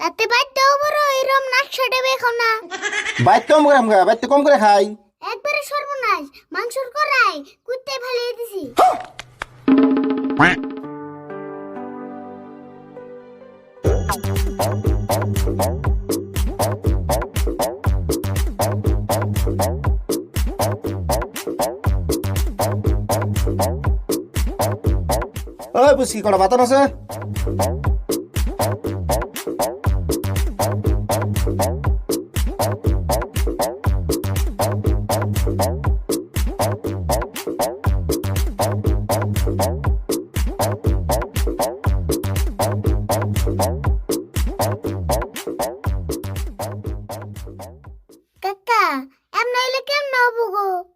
তাতে বাড়তেও বড় এরম নাকশা দেবে এখন না। বাইতে কম করে আমগা বাইতে কম করে খাই। একবারে সর্বনাশ মাংসর করাই কুত্তে ফেলিয়ে দিছি। ওই বুঝি কটা বাতন আছে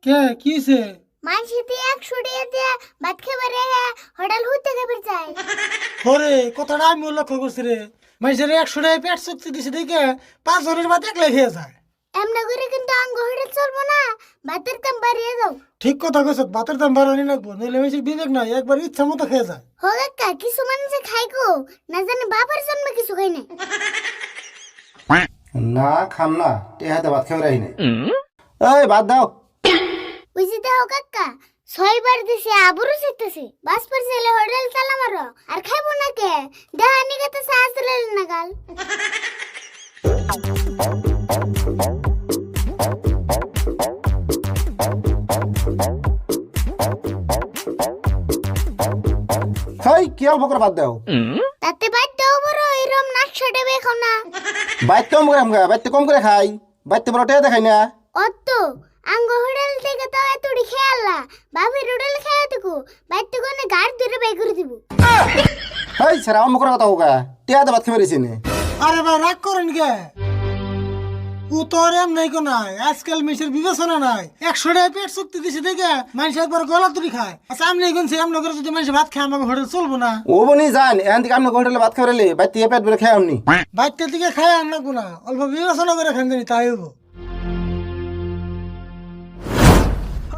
কে কিছে মানসিতে একশো টাকা দিয়ে ভাত খাবারে হোটেল হইতে খাবার চাই। হরে কথাটা আমি লক্ষ্য করছি রে। মানুষের একশো টাকা পেট শক্তি দিছে দেখে পাঁচ জনের বাদ একলাই খেয়ে যায়। এমন করে কিন্তু আঙ্গ হোটেল চলবো না ভাতের দাম বাড়িয়ে যাও ঠিক কথা কইছ ভাতের দাম বাড়ানি লাগবো নইলে মানুষের বিবেক নাই একবার ইচ্ছা মতো খেয়ে যায়। হো কাকা কিছু মানুষে খাই গো না জানি বাবার জন্ম কিছু খাই না না খাম না তে হাতে ভাত খাবে রাহি নাই। এই ভাত দাও। বুঝি দাও কাকা ছয়বার দিছে আবরু শিখতেছে বাস পর ছেলে হোটেল চালা মারো। আর খাইবো না কে? দেহানি কাতে সাহস দিলে না গাল হাই কি অল্প করে ভাত দাও? তাতে বাড়তেও বড় এরম নাকশা দেবে এখন না। বাইতে কম করে আমগা বাইতে কম করে খাই। বাইতে বড় টেয়া দেখাই না। অত আঙ্গ হোটেল থেকে তো এতটি খেয়াল্লা বাবির হোটেল খেয়ে দেখো বাইতে কোনে গাড় দূরে বাই করে দিব। হাই সারা অম্ম করে কথা হোকা টেয়া ভাত খাবে রয়েছে নে। আরে ভাই রাগ করেন কে? ও এম নাই কো নাই আজকাল মেশের বিবেচনা নাই। একশো টাকা পেট শক্তি দিছে দেখে মানুষ একবার গলা তুলি খায়। আচ্ছা আমি গুনছি এমন করে যদি মানুষ ভাত খায় আমাকে হোটেল চলবো না। ও বনি জান এখান থেকে আমি হোটেলে ভাত খাবে রেলে বাইতে পেট ভরে খাই আমনি বাইরটা দিকে খায় লাগবো না অল্প বিবেচনা করে খান জানি তাই হব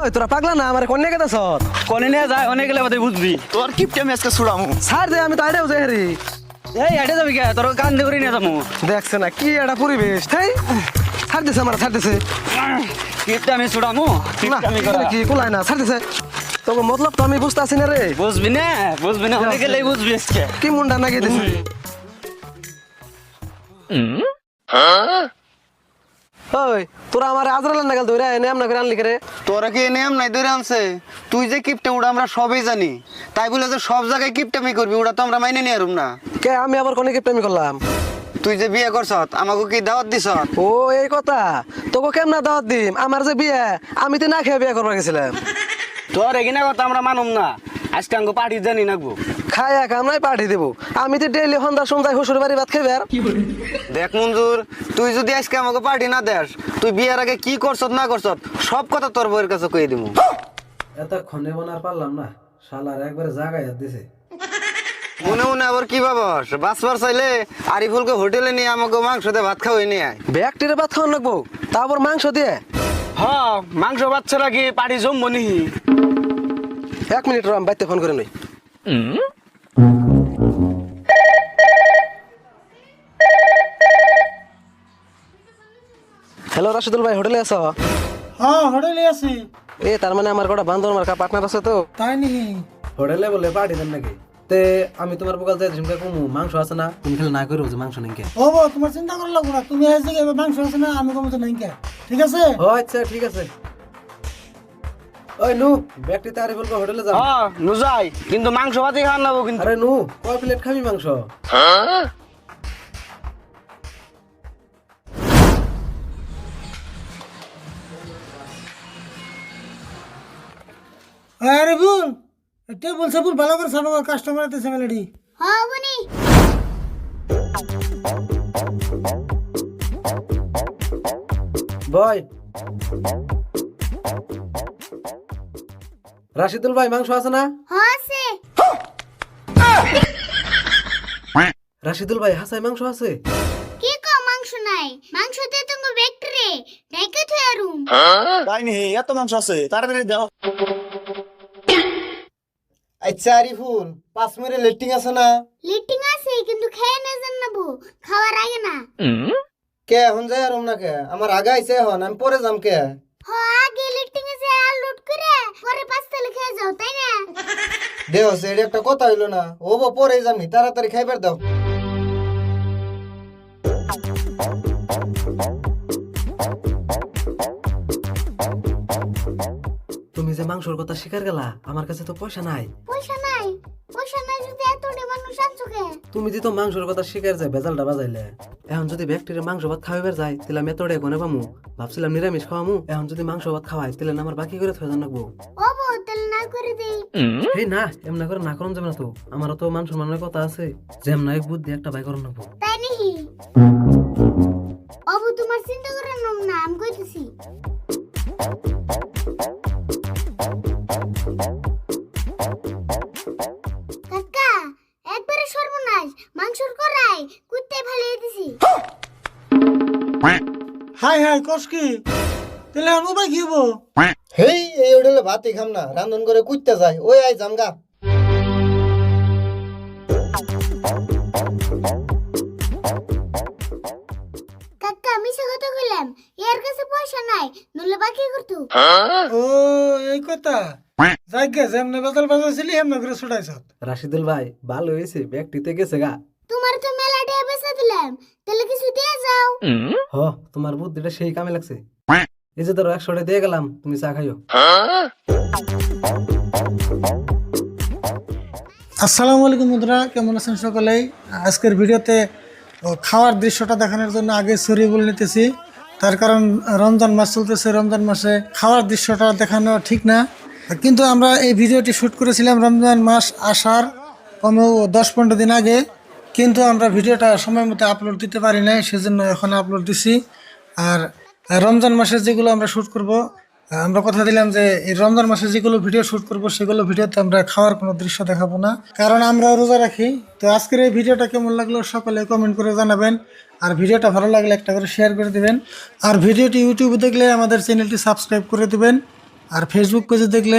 ওই তোরা পাগলা না? আমার কন্যা কেটে সর কনে নিয়ে যায় অনেক গেলে আমাদের বুঝবি। তোর কিপটে মেসকে ছুড়ামু? ছাড় দে আমি তো আইডাও যাই হারি। এই হেঁটে যাবি কে? তোর কান দিয়ে করে নিয়ে যাব। দেখছে না কি একটা পরিবেশ তাই ছাড় দিছে আমার ছাড় দিছে। কিপটে আমি ছুড়ামু না আমি কি কুলায় না ছাড় দিছে। তোকে মতলব তো আমি বুঝতে আসি না রে। বুঝবি না বুঝবি না অনেক গেলেই বুঝবি আজকে। কি মুন্ডা নাকি দিছি। ওই তোরা আমার আজরাল নাগাল ধরে এনে আমনা করে আনলি করে তোরা কি নিয়ম নাই ধরে আনছে? তুই যে কিপটে ওটা আমরা সবই জানি। তাই বলে যে সব জায়গায় কিপটামি করবি ওটা তো আমরা মাইনে নিয়ে না। কে আমি আবার কোনে প্রেমী করলাম? তুই যে বিয়ে করছ আমাকে কি দাওয়াত দিছ ও এই কথা। তোকে কেমন দাওয়াত দিম? আমার যে বিয়ে আমি তো না খেয়ে বিয়ে করবার গেছিলাম। তোর এগিনা কথা আমরা মানুম না। আজকে আঙ্গ পার্টি জানি নাকবো খায়া কাম নাই পাঠিয়ে দেবো। আমি তো ডেইলি সন্ধ্যা সন্ধ্যায় শ্বশুর বাড়ি ভাত খাইবে আর। দেখ মঞ্জুর তুই যদি আজকে আমাকে পার্টি না দেস তুই বিয়ের আগে কি করছ না করছ সব কথা তোর বউয়ের কাছে কই দিব এতক্ষণে পারলাম না শালার একবারে জাগায় দিছে। মনে মনে আবার কি ভাবস? বাঁচবার চাইলে আরিফুলকে হোটেলে নিয়ে আমাকে মাংস দিয়ে ভাত খাওয়াই নিয়ে আয়। ব্যাগটিরে ভাত খাওয়ান লাগবো তারপর মাংস দিয়ে হ মাংস বাচ্চারা কি পার্টি জমবো নি? এক মিনিট রাম বাইতে ফোন করে নই হ্যালো রাশিদুল ভাই হোটেলে আছো? হ্যাঁ হোটেলে আছি। এ তার মানে আমার কটা বান্ধব মার্কা পার্টনার আছে তো? তাই নি? হোটেলে বলে পার্টি দেন নাকি? তে আমি তোমার বকাল যাই তুমি কমু মাংস আছে না? তুমি খালি না করো যে মাংস নেই ও বো, তোমার চিন্তা করা লাগবো না। তুমি এসে এবার মাংস আছে না আমি কমতে নাই কে ঠিক আছে? ও আচ্ছা ঠিক আছে। ওই নু ব্যাগটি তারি বলব হোটেলে যাও। হ নুজাই কিন্তু মাংস ভাতই খাওয়ান লাগবো কিন্তু। আরে নু কয় প্লেট খাবি মাংস? আরে ভুল টেবিল সেবুল ভালো করে কাস্টমার মেলেডি। হ্যাঁ বনি। বয়। রাশিদুল ভাই মাংস আছে না? হ্যাঁ আছে। রাশিদুল ভাই হাসাই মাংস আছে? কি কো মাংস নাই? মাংস তে তুমি ব্যাকটেরে ডাইকে থুই আরুম তাই নি এত মাংস আছে তাড়াতাড়ি দাও। আচ্ছা আরিফুল পাঁচ মিনিট লেটিং আছে না? লিটিং আছে কিন্তু খেয়ে না জান না বউ খাওয়ার আগে না। কে এখন যাই আর না কে? আমার আগে আইছে এখন আমি পরে যাম কে? হ আগে এ যে আর লুট করে পরে পাঁচ তালে খেয়ে যাও তাই না? দেহ সেটা একটা কথা হইল না। ও বো পরে যামি তাড়াতাড়ি খাইবার দাও। মাংসর কথা স্বীকার গেলা? আমার কাছে তো পয়সা নাই। পয়সা নাই? পয়সা নাই যদি এতটি মানুষ তুমি যদি তো মাংসর কথা স্বীকার যায় বেজালটা বাজাইলে। এখন যদি ব্যক্তির মাংস ভাত খাওয়াইবার যায় তাহলে আমি পামু। ভাবছিলাম নিরামিষ খাওয়ামু। এখন যদি মাংস ভাত খাওয়াই তাহলে আমার বাকি করে থয়ে জানাব ও তাহলে না করে দেই। এই না এমনা করে না করুন যাবে না তো। আমারও তো মান সম্মানের কথা আছে। যে এমনা এক বুদ্ধি একটা বাই করুন নাকবো তাই নাকি ও তোমার চিন্তা করার নাম না। আমি কস কি? তাহলে এখন উপায় কি হব? হেই এই ওডেলে ভাতই খাম না রান্ধন করে কুইতে যায় ওই আই জামগা। কাকা মিশে কথা কইলাম এর কাছে পয়সা নাই নলে বাকি করতো। ও এই কথা? যাকে যেমনে বেতাল বাজাইছিলি এমনি করে ছুটাইছ। রাশিদুল ভাই ভালো হয়েছে ব্যক্তিতে গেছে গা। তোমার তো মেলা দিলাম তাহলে কিছু দিয়ে যাও? হ তোমার বুদ্ধিটা সেই কামে লাগছে। এই যে ধরো একশো টাকা দিয়ে গেলাম তুমি চা খাইও। আসসালামু আলাইকুম বন্ধুরা কেমন আছেন সকলেই? আজকের ভিডিওতে খাওয়ার দৃশ্যটা দেখানোর জন্য আগে সরি বলে নিতেছি। তার কারণ রমজান মাস চলতেছে রমজান মাসে খাওয়ার দৃশ্যটা দেখানো ঠিক না। কিন্তু আমরা এই ভিডিওটি শ্যুট করেছিলাম রমজান মাস আসার কমেও দশ পনেরো দিন আগে। কিন্তু আমরা ভিডিওটা সময় মতো আপলোড দিতে পারি নাই, সেজন্য এখন আপলোড দিছি। আর রমজান মাসে যেগুলো আমরা শ্যুট করব আমরা কথা দিলাম যে এই রমজান মাসে যেগুলো ভিডিও শ্যুট করব, সেগুলো ভিডিওতে আমরা খাওয়ার কোনো দৃশ্য দেখাবো না। কারণ আমরা রোজা রাখি। তো আজকের এই ভিডিওটা কেমন লাগল সকলে কমেন্ট করে জানাবেন। আর ভিডিওটা ভালো লাগলে একটা করে শেয়ার করে দিবেন। আর ভিডিওটি ইউটিউবে দেখলে আমাদের চ্যানেলটি সাবস্ক্রাইব করে দেবেন। আর ফেসবুক পেজে দেখলে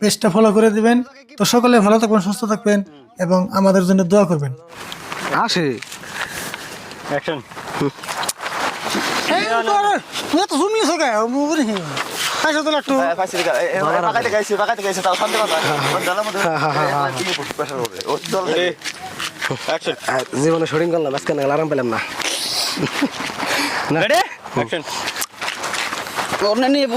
পেজটা ফলো করে দিবেন। তো সকলে ভালো থাকবেন, সুস্থ থাকবেন। এবং আমাদের জন্য দোয়া করবেন। আসে। তো একটু জীবনে শরীর করলাম আজকে না আরাম পেলাম না। অ্যাকশন নিয়ে